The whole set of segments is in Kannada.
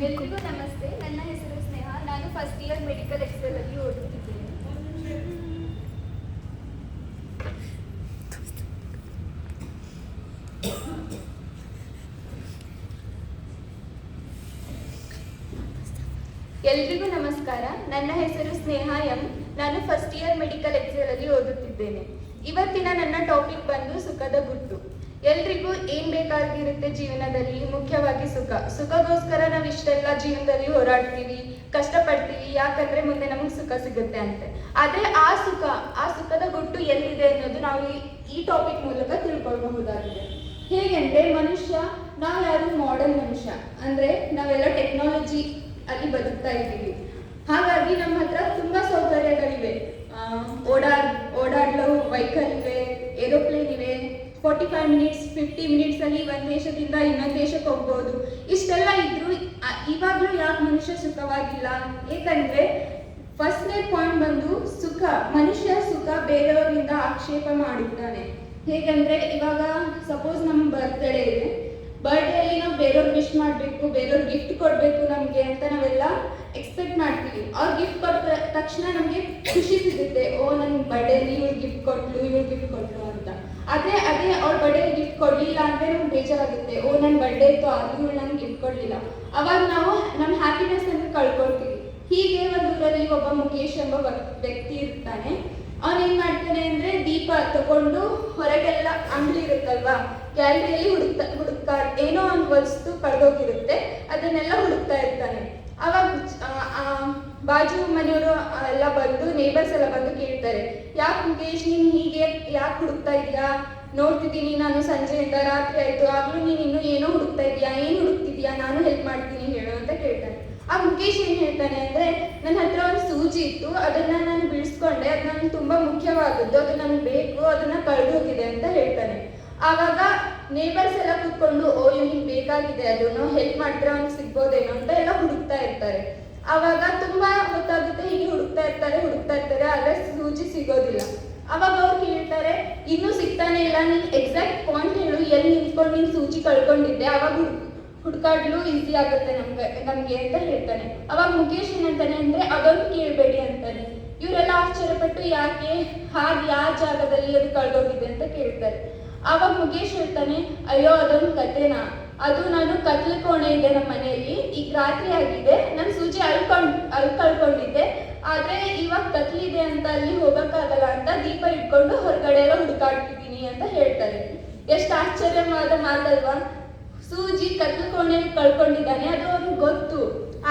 ಎಲ್ರಿಗೂ ನಮಸ್ತೆ. ನನ್ನ ಹೆಸರು ಸ್ನೇಹ. ನಾನು ಫಸ್ಟ್ ಇಯರ್ ಮೆಡಿಕಲ್ ಎಕ್ಸೆಲ್ ಅಲ್ಲಿ ಓದುತ್ತಿದ್ದೇನೆ. ಎಲ್ರಿಗೂ ನಮಸ್ಕಾರ. ನನ್ನ ಹೆಸರು ಸ್ನೇಹ ಎಂ. ನಾನು ಫಸ್ಟ್ ಇಯರ್ ಮೆಡಿಕಲ್ ಎಕ್ಸೆಲ್ ಅಲ್ಲಿ ಓದುತ್ತಿದ್ದೇನೆ. ಇವತ್ತಿನ ನನ್ನ ಟಾಪಿಕ್ ಬಂದು ಸುಖದ ಗುಟ್ಟು. ಎಲ್ರಿಗೂ ಏನ್ ಬೇಕಾಗಿರುತ್ತೆ ಜೀವನದಲ್ಲಿ? ಮುಖ್ಯವಾಗಿ ಸುಖ. ಸುಖಗೋಸ್ಕರ ನಾವು ಇಷ್ಟೆಲ್ಲ ಜೀವನದಲ್ಲಿ ಹೋರಾಡ್ತೀವಿ, ಕಷ್ಟಪಡ್ತೀವಿ, ಯಾಕಂದ್ರೆ ಮುಂದೆ ನಮಗೆ ಸುಖ ಸಿಗುತ್ತೆ ಅಂತೆ. ಆದ್ರೆ ಆ ಸುಖ, ಆ ಸುಖದ ಗುಟ್ಟು ಎಲ್ಲಿದೆ ಅನ್ನೋದು ನಾವು ಈ- ಟಾಪಿಕ್ ಮೂಲಕ ತಿಳ್ಕೊಳ್ಬಹುದಾಗಿದೆ. ಹೇಗೆಂದ್ರೆ ಮನುಷ್ಯ, ನಾವು ಯಾರು ಮಾಡರ್ನ್ ಮನುಷ್ಯ. ಅಂದ್ರೆ ನಾವೆಲ್ಲ ಟೆಕ್ನಾಲಜಿ ಅಲ್ಲಿ ಬದುಕ್ತಾ ಇದ್ದೀವಿ. ಹಾಗಾಗಿ ನಮ್ಮ ಹತ್ರ ತುಂಬಾ ಸೌಕರ್ಯಗಳಿವೆ. ಓಡಾಡ್, ಓಡಾಡಲು ವೆಹಿಕಲ್ ಇವೆ ಫೈವ್ ಮಿನಿಟ್ಸ್ ಫಿಫ್ಟಿ ಮಿನಿಟ್ಸ್ ಅಲ್ಲಿ ಒಂದ್ ದೇಶದಿಂದ ಇನ್ನೊಂದು ದೇಶಕ್ಕೆ ಹೋಗ್ಬೋದು. ಇಷ್ಟೆಲ್ಲ ಇವಾಗಲೂ ಇವಾಗ್ಲೂ ಯಾಕೆ ಮನುಷ್ಯ ಸುಖವಾಗಿಲ್ಲ? ಏಕೆಂದ್ರೆ ಫಸ್ಟ್ನೇ ಪಾಯಿಂಟ್ ಬಂದು ಸುಖ, ಮನುಷ್ಯ ಸುಖ ಬೇರೆಯವರಿಂದ ಆಕ್ಷೇಪ ಮಾಡಿದ್ದಾನೆ. ಹೇಗಂದ್ರೆ, ಇವಾಗ ಸಪೋಸ್ ನಮ್ಮ ಬರ್ತ್ಡೇ ಇದೆ. ಬರ್ಡೇಲಿ ನಾವು ಬೇರೆಯವ್ರು ವಿಶ್ ಮಾಡಬೇಕು, ಬೇರೆಯವ್ರು ಗಿಫ್ಟ್ ಕೊಡಬೇಕು ನಮಗೆ ಅಂತ ನಾವೆಲ್ಲ ಎಕ್ಸ್ಪೆಕ್ಟ್ ಮಾಡ್ತೀವಿ. ಅವ್ರು ಗಿಫ್ಟ್ ಕೊಟ್ಟ ತಕ್ಷಣ ನಮಗೆ ಖುಷಿ ಸಿಗುತ್ತೆ. ಓ ನನ್ನ ಬರ್ಡೇಲಿ ಇವ್ರು ಗಿಫ್ಟ್ ಕೊಟ್ಲು ಇವ್ರು ಗಿಫ್ಟ್ ಕೊಟ್ಲು ಅಂತ ಅದೇ ಅವ್ರ ಬರ್ಡೇ ಗಿಫ್ಟ್ ಕೊಡ್ಲಿಲ್ಲ ಅಂದ್ರೆ ನಮ್ಗೆ ಬೇಜಾರಾಗುತ್ತೆ. ಓ ನನ್ನ ಬರ್ಡೇ ಇತ್ತು, ಆದ್ರೂ ಇವಳು ನನ್ಗೆ ಗಿಫ್ಟ್ ಕೊಡ್ಲಿಲ್ಲ. ಅವಾಗ ನಾವು ನಮ್ಮ ಹ್ಯಾಪಿನೆಸ್ ಅನ್ನು ಕಳ್ಕೊಳ್ತೀವಿ. ಹೀಗೆ ಒಂದು ಊರಲ್ಲಿ ಒಬ್ಬ ಮುಖೇಶ್ ಎಂಬ ವ್ಯ- ವ್ಯಕ್ತಿ ಇರ್ತಾನೆ. ಅವನ್ ಏನ್ ಮಾಡ್ತಾನೆ ಅಂದ್ರೆ ದೀಪ ತಗೊಂಡು ಹೊರಗೆಲ್ಲ ಅಂಗಡಿ ಇರುತ್ತಲ್ವಾ, ಗ್ಯಾಲರಿಯಲ್ಲಿ ಹುಡುಕ್ತಾ ಹುಡುಕ್ತಾ, ಏನೋ ಒಂದು ವಸ್ತು ಕಳೆದೋಗಿರುತ್ತೆ, ಅದನ್ನೆಲ್ಲ ಹುಡುಕ್ತಾ ಇರ್ತಾನೆ. ಅವಾಗ ಬಾಜು ಮನೆಯವರು ಎಲ್ಲ ಬಂದು ನೇಬರ್ಸ್ ಎಲ್ಲ ಬಂದು ಕೇಳ್ತಾರೆ, ಯಾಕೆ ಮುಖೇಶ್ ನೀನು ಹೀಗೆ ಯಾಕೆ ಹುಡುಕ್ತಾ ಇದೀಯಾ? ನೋಡ್ತಿದ್ದೀನಿ, ನಾನು ಸಂಜೆಯಿಂದ ರಾತ್ರಿ ಆಯಿತು ಆಗಲೂ ನೀನು ಇನ್ನೂ ಏನೋ ಹುಡುಕ್ತಾ ಇದೀಯಾ? ಏನು ಹುಡುಕ್ತಿದ್ಯಾ? ನಾನು ಹೆಲ್ಪ್ ಮಾಡ್ತೀನಿ ಹೇಳು ಅಂತ ಕೇಳ್ತಾನೆ ಆ ಮುಖೇಶ್ ಏನು ಹೇಳ್ತಾನೆ ಅಂದ್ರೆ, ನನ್ನ ಹತ್ರ ಒಂದು ಸೂಜಿ ಇತ್ತು. ಅದನ್ನ ನಾನು ಬಿಡಿಸ್ಕೊಂಡೆ. ಅದು ನನಗೆ ತುಂಬಾ ಮುಖ್ಯವಾದದ್ದು. ಅದು ನನಗೆ ಬೇಕು. ಅದನ್ನ ಕಳೆದು ಹೋಗಿದೆ ಅಂತ ಹೇಳ್ತಾನೆ. ಆವಾಗ ನೇಬರ್ಸ್ ಎಲ್ಲ ಕೂತ್ಕೊಂಡು, ಓ, ಇವ್ನಿಗೆ ಬೇಕಾಗಿದೆ. ಅದನ್ನು ಹೆಲ್ಪ್ ಮಾಡಿದ್ರೆ ಅವ್ನಿಗೆ ಸಿಗ್ಬೋದೇನೋ ಅಂತ ಎಲ್ಲ ಹುಡುಕ್ತಾ ಇರ್ತಾರೆ. ಆವಾಗ ತುಂಬಾ ಹೊತ್ತಾಗುತ್ತೆ ಹೀಗೆ ಹುಡುಕ್ತಾ ಇರ್ತಾರೆ ಹುಡುಕ್ತಾ ಇರ್ತಾರೆ ಆದ್ರೆ ಸೂಜಿ ಸಿಗೋದಿಲ್ಲ. ಅವಾಗ ಅವ್ರು ಕೇಳ್ತಾರೆ, ಇನ್ನೂ ಸಿಗ್ತಾನೆ ಇಲ್ಲ, ನೀನ್ ಎಕ್ಸಾಕ್ಟ್ ಪಾಯಿಂಟ್ ಹೇಳು, ಎಲ್ಲಿ ನಿಂತ್ಕೊಂಡು ನೀನ್ ಸೂಚಿ ಕಳ್ಕೊಂಡಿದ್ದೆ, ಅವಾಗ ಹುಡುಕ್ ಹುಡ್ಕಾಡ್ಲು ಈಸಿ ಆಗುತ್ತೆ ನಮ್ಗೆ ನಮ್ಗೆ ಅಂತ ಹೇಳ್ತಾನೆ. ಅವಾಗ ಮುಖೇಶ್ ಏನಂತಾನೆ ಅಂದ್ರೆ, ಅದೊಂದು ಕೇಳ್ಬೇಡಿ ಅಂತಾನೆ. ಇವರೆಲ್ಲ ಆಶ್ಚರ್ಯಪಟ್ಟು, ಯಾಕೆ? ಹಾಗೆ ಯಾವ ಜಾಗದಲ್ಲಿ ಅದು ಕಳ್ದೋಗಿದೆ? ಅಂತ ಕೇಳ್ತಾರೆ. ಅವಾಗ ಮುಖೇಶ್ ಹೇಳ್ತಾನೆ, ಅಯ್ಯೋ, ಅದೊಂದು ಕತೆನಾ ಅದು ನಾನು ಕತ್ಲ ಇದೆ ನಮ್ಮ ಮನೆಯಲ್ಲಿ ಈಗ ರಾತ್ರಿ ಆಗಿದೆ, ನಾನು ಸೂಜಿ ಅಲ್ಕೊಂಡ್ ಅಲ್ ಕಳ್ಕೊಂಡಿದ್ದೆ ಆದ್ರೆ ಇವಾಗ ಕತ್ಲಿದೆ ಅಂತ ಅಲ್ಲಿ ಹೋಗಕ್ಕಾಗಲ್ಲ ಅಂತ ದೀಪ ಇಟ್ಕೊಂಡು ಹೊರಗಡೆ ಎಲ್ಲ ಹುಡುಕಾಡ್ತಿದ್ದೀನಿ ಅಂತ ಹೇಳ್ತಾರೆ. ಎಷ್ಟು ಆಶ್ಚರ್ಯವಾದ ಮಾತಲ್ವಾ. ಸೂಜಿ ಕತ್ಲು ಕೋಣೆಯಲ್ಲಿ ಕಳ್ಕೊಂಡಿದ್ದಾನೆ, ಅದು ಅವ್ನಿಗೆ ಗೊತ್ತು.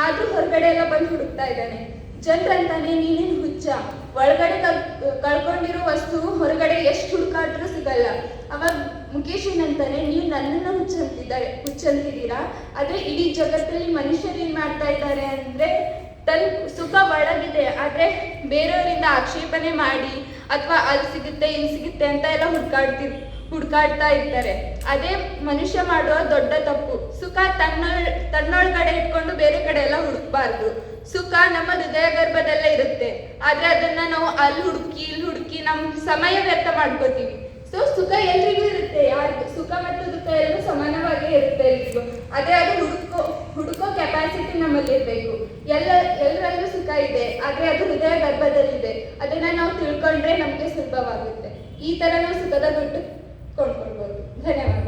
ಆದ್ರೂ ಹೊರಗಡೆ ಎಲ್ಲ ಬಂದು ಹುಡುಕ್ತಾ ಇದ್ದಾನೆ. ಜನರಂತಾನೆ ನೀನೇನು ಹುಚ್ಚ. ಒಳಗಡೆ ಕಳ್ಕೊಂಡಿರೋ ವಸ್ತು ಹೊರಗಡೆ ಎಷ್ಟು ಹುಡುಕಾದ್ರೂ ಸಿಗಲ್ಲ. ಅವಾಗ ಮುಖೇಶ್ ಏನಂತಾನೆ ನೀವು ನನ್ನನ್ನು ಹುಚ್ಚಂತಿದ್ದಾರೆ ಹುಚ್ಚಂತಿದ್ದೀರಾ? ಆದ್ರೆ ಇಡೀ ಜಗತ್ತಲ್ಲಿ ಮನುಷ್ಯರು ಏನು ಮಾಡ್ತಾ ಇದ್ದಾರೆ ಅಂದ್ರೆ ತನ್ನ ಸುಖ ಒಳಗಿದೆ, ಆದ್ರೆ ಬೇರೆಯವರಿಂದ ಆಕ್ಷೇಪಣೆ ಮಾಡಿ ಅಥವಾ ಅಲ್ಲಿ ಸಿಗುತ್ತೆ, ಇಲ್ಲಿ ಸಿಗುತ್ತೆ ಅಂತ ಎಲ್ಲ ಹುಡ್ಕಾಡ್ತಿರ್ ಹುಡ್ಕಾಡ್ತಾ ಇರ್ತಾರೆ. ಅದೇ ಮನುಷ್ಯ ಮಾಡುವ ದೊಡ್ಡ ತಪ್ಪು. ಸುಖ ತನ್ನೊಳ್, ತನ್ನೊಳಗಡೆ ಇಟ್ಕೊಂಡು ಬೇರೆ ಕಡೆ ಎಲ್ಲ ಹುಡುಕ್ಬಾರ್ದು. ಸುಖ ನಮ್ಮ ಹೃದಯ ಗರ್ಭದಲ್ಲೇ ಇರುತ್ತೆ. ಆದ್ರೆ ಅದನ್ನ ನಾವು ಅಲ್ಲಿ ಹುಡುಕಿ, ಇಲ್ಲಿ ಹುಡುಕಿ ನಮ್ ಸಮಯ ವ್ಯರ್ಥ ಮಾಡ್ಕೋತೀವಿ. ಸೊ ಸುಖ ಎಲ್ರಿಗೂ ಇರುತ್ತೆ. ಯಾರು ಸುಖ ಮತ್ತು ದುಃಖ ಎಲ್ಲರೂ ಸಮಾನವಾಗಿ ಇರುತ್ತೆ ಎಲ್ರಿಗೂ. ಅದೇ ಅದು ಹುಡುಕೋ ಹುಡುಕೋ ಕೆಪಾಸಿಟಿ ನಮ್ಮಲ್ಲಿ ಇರಬೇಕು ಎಲ್ಲ, ಎಲ್ಲರಲ್ಲೂ ಸುಖ ಇದೆ, ಆದ್ರೆ ಅದು ಹೃದಯ ಗರ್ಭದಲ್ಲಿದೆ. ಅದನ್ನ ನಾವು ತಿಳ್ಕೊಂಡ್ರೆ ನಮ್ಗೆ ಸುಲಭವಾಗುತ್ತೆ. ಈ ತರ ನಾವು ಸುಖದ ದುಡ್ಡು ಕೊಂಡ್ಕೊಳ್ಬೋದು. ಧನ್ಯವಾದ.